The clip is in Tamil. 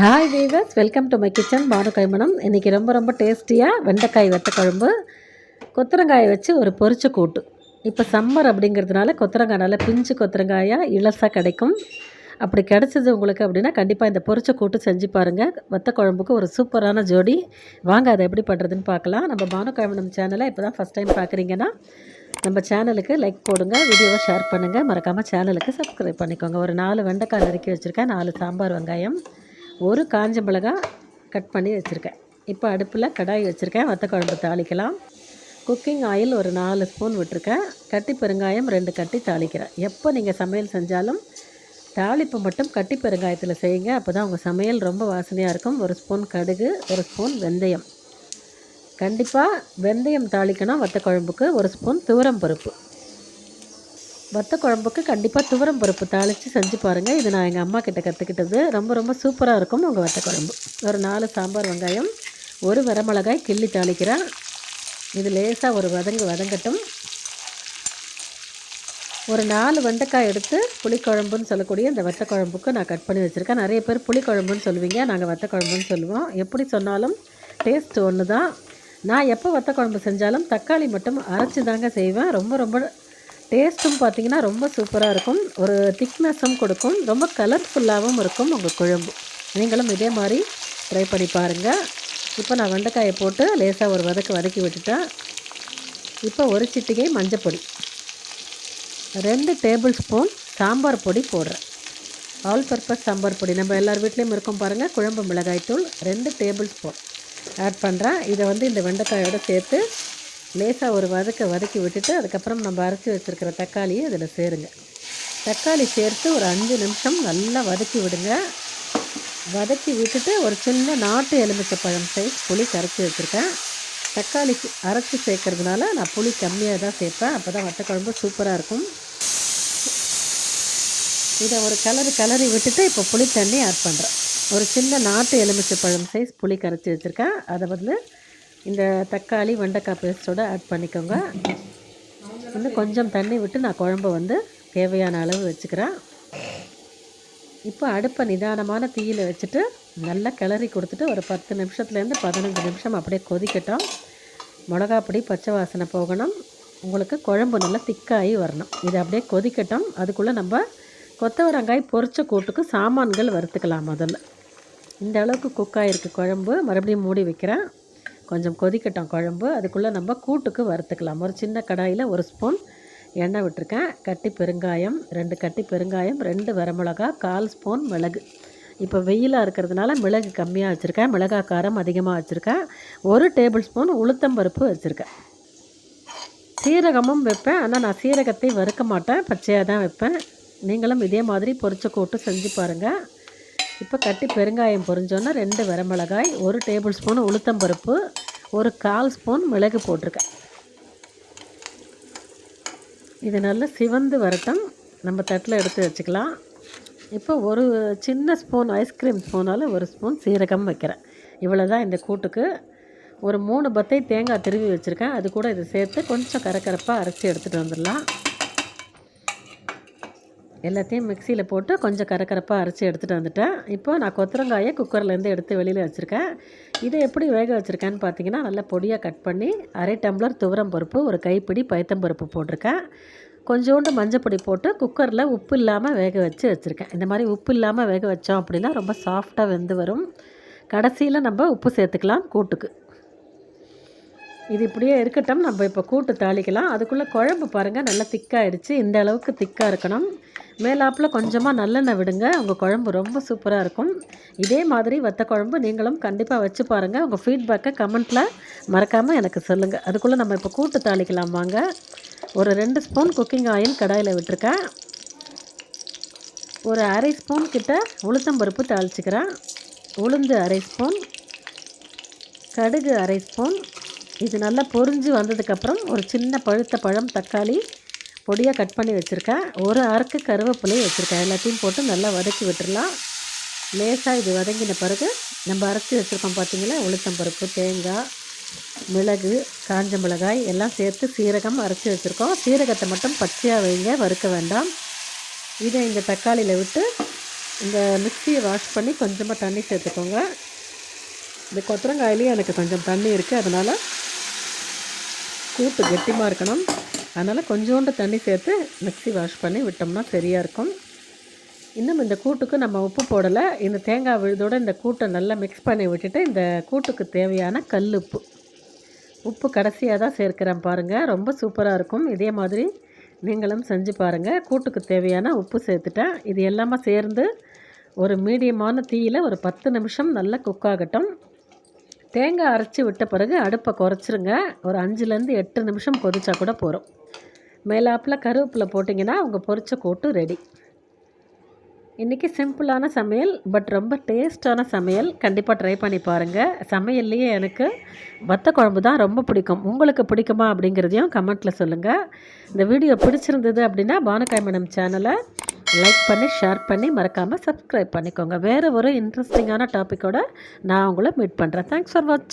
Hi viewers welcome to my kitchen Banu கைமணம் இன்றைக்கி ரொம்ப ரொம்ப டேஸ்டியாக வெண்டைக்காய் வத்த குழம்பு கொத்தரங்காயை வச்சு ஒரு பொரிச்ச கூட்டு. இப்போ சம்மர் அப்படிங்கிறதுனால கொத்தரங்காய் நல்லா பிஞ்சு கொத்தரங்காயாக இலசாக கிடைக்கும். அப்படி கிடச்சிது உங்களுக்கு அப்படின்னா கண்டிப்பாக இந்த பொரிச்ச கூட்டு செஞ்சு பாருங்கள் வத்த குழம்புக்கு ஒரு சூப்பரான ஜோடி. வாங்க அதை எப்படி பண்ணுறதுன்னு பார்க்கலாம். நம்ம பானு கைமணம் சேனலை இப்போ தான் ஃபஸ்ட் டைம் பார்க்குறீங்கன்னா நம்ம சேனலுக்கு லைக் போடுங்க வீடியோவை ஷேர் பண்ணுங்கள் மறக்காமல் சேனலுக்கு சப்ஸ்கிரைப் பண்ணிக்கோங்க. ஒரு நாலு வெண்டைக்காய் நறுக்கி வச்சுருக்கேன். நாலு சாம்பார் வெங்காயம். ஒரு காஞ்ச மிளகாய் கட் பண்ணி வச்சுருக்கேன். இப்போ அடுப்பில் கடாய் வச்சுருக்கேன். வத்த குழம்பு தாளிக்கலாம். குக்கிங் ஆயில் ஒரு நாலு ஸ்பூன் விட்டுருக்கேன். கட்டி பெருங்காயம் ரெண்டு கட்டி தாளிக்கிறேன். எப்போ நீங்கள் சமையல் செஞ்சாலும் தாளிப்பு மட்டும் கட்டி பெருங்காயத்தில் செய்யுங்க. அப்போ தான் உங்கள் சமையல் ரொம்ப வாசனையாக இருக்கும். ஒரு ஸ்பூன் கடுகு ஒரு ஸ்பூன் வெந்தயம். கண்டிப்பாக வெந்தயம் தாளிக்கணும். வத்த குழம்புக்கு ஒரு ஸ்பூன் துவரம் பருப்பு. வத்த குழம்புக்கு கண்டிப்பாக துவரம் பருப்பு தாளித்து செஞ்சு பாருங்கள் இது நான் எங்கள் அம்மா கிட்ட கற்றுக்கிட்டது ரொம்ப ரொம்ப சூப்பராக இருக்கும் உங்கள் வத்த குழம்பு. ஒரு நாலு சாம்பார் வெங்காயம் ஒரு வரமிளகாய் கிள்ளி தாளிக்கிறேன். இது லேசாக ஒரு வதங்கு வதங்கட்டும். ஒரு நாலு வெண்டைக்காய் எடுத்து புளிக்குழம்புன்னு சொல்லக்கூடிய இந்த வத்த குழம்புக்கு நான் கட் பண்ணி வச்சுருக்கேன். நிறைய பேர் புளிக்குழம்புன்னு சொல்லுவீங்க. நாங்கள் வத்த குழம்புன்னு சொல்லுவோம். எப்படி சொன்னாலும் டேஸ்ட் ஒன்று தான் நான் எப்போ வத்த குழம்பு செஞ்சாலும் தக்காளி மட்டும் அரைச்சி தாங்க செய்வேன். ரொம்ப ரொம்ப டேஸ்ட்டும் பார்த்தீங்கன்னா ரொம்ப சூப்பராக இருக்கும். ஒரு திக்னஸும் கொடுக்கும். ரொம்ப கலர்ஃபுல்லாகவும் இருக்கும் உங்கள் குழம்பு. நீங்களும் இதே மாதிரி ட்ரை பண்ணி பாருங்கள் இப்போ நான் வெண்டைக்காயை போட்டு லேசாக ஒரு வதக்கு வதக்கி விட்டுட்டேன் இப்போ ஒரு சிட்டிகை மஞ்சப்பொடி ரெண்டு டேபிள் ஸ்பூன் சாம்பார் பொடி போடுறேன். ஆல் பர்பஸ் சாம்பார் பொடி. நம்ம எல்லார் வீட்லேயும் இருக்கும் பாருங்கள் குழம்பு மிளகாய்த்தூள் ரெண்டு டேபிள் ஸ்பூன் ஆட் பண்ணுறேன் இதை வந்து இந்த வெண்டைக்காயோடு சேர்த்து லேசாக ஒரு வதக்க வதக்கி விட்டுட்டு அதுக்கப்புறம் நம்ம அரைச்சி வச்சுருக்கிற தக்காளியை இதில் சேருங்க. தக்காளி சேர்த்து ஒரு அஞ்சு நிமிஷம் நல்லா வதக்கி விடுங்க. வதக்கி விட்டுட்டு ஒரு சின்ன நாட்டு எலுமிச்சை பழம் சைஸ் புளி கரைச்சி வச்சுருக்கேன். தக்காளி அரைச்சி சேர்க்கறதுனால நான் புளி கம்மியாக தான் சேர்ப்பேன். அப்போ தான் வத்த குழம்பு சூப்பராக இருக்கும். இதை ஒரு கலரு கலரி விட்டுட்டு இப்போ புளி தண்ணி ஆட் பண்ணுறேன் ஒரு சின்ன நாட்டு எலுமிச்சை பழம் சைஸ் புளி கரைச்சி வச்சுருக்கேன். அதை வந்து இந்த தக்காளி வெண்டைக்காய் பேஸ்ட்டோடு ஆட் பண்ணிக்கோங்க. இன்னும் கொஞ்சம் தண்ணி விட்டு நான் குழம்பு வந்து தேவையான அளவு வச்சுக்கிறேன். இப்போ அடுப்பை நிதானமான தீயில் வச்சுட்டு நல்லா கிளறி கொடுத்துட்டு ஒரு பத்து நிமிஷத்துலேருந்து பதினஞ்சு நிமிஷம் அப்படியே கொதிக்கட்டும். மிளகாப்பொடி பச்சை வாசனை போகணும். உங்களுக்கு குழம்பு நல்லா திக்காகி வரணும். இது அப்படியே கொதிக்கட்டும். அதுக்குள்ளே நம்ம கொத்தவரங்காய் பொரிச்ச கூட்டுக்கு சாமான்கள் வறுத்துக்கலாம் முதல்ல. இந்த அளவுக்கு குக்காயிருக்கு குழம்பு. மறுபடியும் மூடி வைக்கிறேன். கொஞ்சம் கொதிக்கட்டும் குழம்பு. அதுக்குள்ளே நம்ம கூட்டுக்கு வறுத்துக்கலாம். ஒரு சின்ன கடாயில் ஒரு ஸ்பூன் எண்ணெய் விட்டுருக்கேன். கட்டி பெருங்காயம் ரெண்டு கட்டி பெருங்காயம் ரெண்டு வரமிளகா கால் ஸ்பூன் மிளகு. இப்போ வெயிலாக இருக்கிறதுனால மிளகு கம்மியாக வச்சுருக்கேன். மிளகாய் காரம் அதிகமாக வச்சுருக்கேன். ஒரு டேபிள் ஸ்பூன் உளுத்தம்பருப்பு வச்சுருக்கேன். சீரகமும் வைப்பேன். ஆனால் நான் சீரகத்தை வறுக்க மாட்டேன். பச்சையாக தான் வைப்பேன். நீங்களும் இதே மாதிரி பொரிச்ச கூட்டு செஞ்சு பாருங்கள் இப்போ கட்டி பெருங்காயம் பொரிஞ்சோன்னா ரெண்டு வரமிளகாய் ஒரு டேபிள் ஸ்பூன் உளுத்தம்பருப்பு ஒரு கால் ஸ்பூன் மிளகு போட்டிருக்கேன். இது நல்லா சிவந்து வரட்டும். நம்ம தட்டில் எடுத்து வச்சுக்கலாம். இப்போ ஒரு சின்ன ஸ்பூன் ஐஸ்கிரீம் ஸ்பூனால் ஒரு ஸ்பூன் சீரகம் வைக்கிறேன். இவ்வளோ தான் இந்த கூட்டுக்கு. ஒரு மூணு பத்தை தேங்காய் திருவி வச்சுருக்கேன். அது கூட இதை சேர்த்து கொஞ்சம் கரக்கரப்பாக அரைச்சி எடுத்துகிட்டு வந்துடலாம். எல்லாத்தையும் மிக்சியில் போட்டு கொஞ்சம் கரக்கரப்பாக அரைச்சி எடுத்துகிட்டு வந்துட்டேன். இப்போ நான் கொத்தரங்காயை குக்கர்லேருந்து எடுத்து வெளியில் வச்சுருக்கேன். இதை எப்படி வேக வச்சுருக்கேன்னு பார்த்தீங்கன்னா நல்லா பொடியாக கட் பண்ணி அரை டம்ளர் துவரம் பருப்பு ஒரு கைப்பிடி பைத்தம்பருப்பு போட்டிருக்கேன். கொஞ்சோண்டு மஞ்சப்பொடி போட்டு குக்கரில் உப்பு இல்லாமல் வேக வச்சு வச்சுருக்கேன். இந்த மாதிரி உப்பு இல்லாமல் வேக வச்சோம் அப்படின்னா ரொம்ப சாஃப்டாக வெந்து வரும். கடைசியில் நம்ம உப்பு சேர்த்துக்கலாம் கூட்டுக்கு. இது இப்படியே இருக்கட்டும். நம்ம இப்போ கூட்டு தாளிக்கலாம். அதுக்குள்ளே குழம்பு பாருங்கள் நல்லா திக்காகிடுச்சு இந்த அளவுக்கு திக்காக இருக்கணும். மேலாப்பில் கொஞ்சமாக நல்லெண்ணெய் விடுங்க. உங்கள் குழம்பு ரொம்ப சூப்பராக இருக்கும். இதே மாதிரி வத்த குழம்பு நீங்களும் கண்டிப்பாக வச்சு பாருங்கள் உங்கள் ஃபீட்பேக்கை கமெண்ட்டில் மறக்காமல் எனக்கு சொல்லுங்கள் அதுக்குள்ளே நம்ம இப்போ கூட்டு தாளிக்கலாம் வாங்க. ஒரு ரெண்டு ஸ்பூன் குக்கிங் ஆயில் கடாயில் விட்டுருக்கேன். ஒரு அரை ஸ்பூன் கிட்ட உளுத்தம்பருப்பு தாளிச்சிக்கிறேன். உளுந்து அரை ஸ்பூன் கடுகு அரை ஸ்பூன் இது நல்லா பொரிஞ்சு வந்ததுக்கப்புறம் ஒரு சின்ன பழுத்த பழம் தக்காளி பொடியாக கட் பண்ணி வச்சுருக்கேன். ஒரு அரைக்கு கருவேப்பிலையும் வச்சுருக்கேன். எல்லாத்தையும் போட்டு நல்லா வதக்கி விட்டுடலாம் லேசாக இது வதங்கின பிறகு நம்ம அரைச்சி வச்சுருக்கோம் பார்த்தீங்களா உளுத்தம்பருப்பு தேங்காய் மிளகு காஞ்ச மிளகாய் எல்லாம் சேர்த்து சீரகம் அரைச்சி வச்சுருக்கோம். சீரகத்தை மட்டும் பச்சையாக வைங்க வறுக்க வேண்டாம். இதை இந்த தக்காளியில் விட்டு இந்த மிக்சியை வாஷ் பண்ணி கொஞ்சமாக தண்ணி சேர்த்துக்கோங்க. இந்த கொத்தரங்காயிலையும் எனக்கு கொஞ்சம் தண்ணி இருக்குது அதனால் கூட்டு கெட்டிமாக இருக்கணும். அதனால் கொஞ்சோண்டு தண்ணி சேர்த்து மிக்ஸி வாஷ் பண்ணி விட்டோம்னா சரியாக இருக்கும். இன்னும் இந்த கூட்டுக்கு நம்ம உப்பு போடலை. இந்த தேங்காய் விழுதோட இந்த கூட்டை நல்லா மிக்ஸ் பண்ணி விட்டுட்டு இந்த கூட்டுக்கு தேவையான கல் உப்பு. உப்பு கடைசியாக தான் சேர்க்கிறேன் பாருங்கள் ரொம்ப சூப்பராக இருக்கும். இதே மாதிரி நீங்களும் செஞ்சு பாருங்கள் கூட்டுக்கு தேவையான உப்பு சேர்த்துட்டேன். இது எல்லாமே சேர்ந்து ஒரு மீடியமான தீயில் ஒரு பத்து நிமிஷம் நல்லா குக் ஆகட்டும். தேங்காய் அரைச்சி விட்ட பிறகு அடுப்பை குறைச்சிருங்க. ஒரு அஞ்சுலேருந்து எட்டு நிமிஷம் கொதிச்சா கூட போகிறோம் மேலாப்பில் கருவேப்பிலை போட்டிங்கன்னா உங்கள் பொரிச்ச கூட்டு ரெடி இன்றைக்கி சிம்பிளான சமையல் பட் ரொம்ப டேஸ்டான சமையல். கண்டிப்பாக ட்ரை பண்ணி பாருங்கள் சமையல்லையே எனக்கு வத்த குழம்பு தான் ரொம்ப பிடிக்கும். உங்களுக்கு பிடிக்குமா அப்படிங்கிறதையும் கமெண்ட்டில் சொல்லுங்கள் இந்த வீடியோ பிடிச்சிருந்தது அப்படின்னா பானுகாய் மேடம் சேனலை லைக் பண்ணி ஷேர் பண்ணி. மறக்காமல் சப்ஸ்கிரைப் பண்ணிக்கோங்க. வேறு ஒரு இன்ட்ரெஸ்டிங்கான டாப்பிக்கோடு நான் உங்களை மீட் பண்ணுறேன் தேங்க்ஸ் ஃபார் வாட்சிங்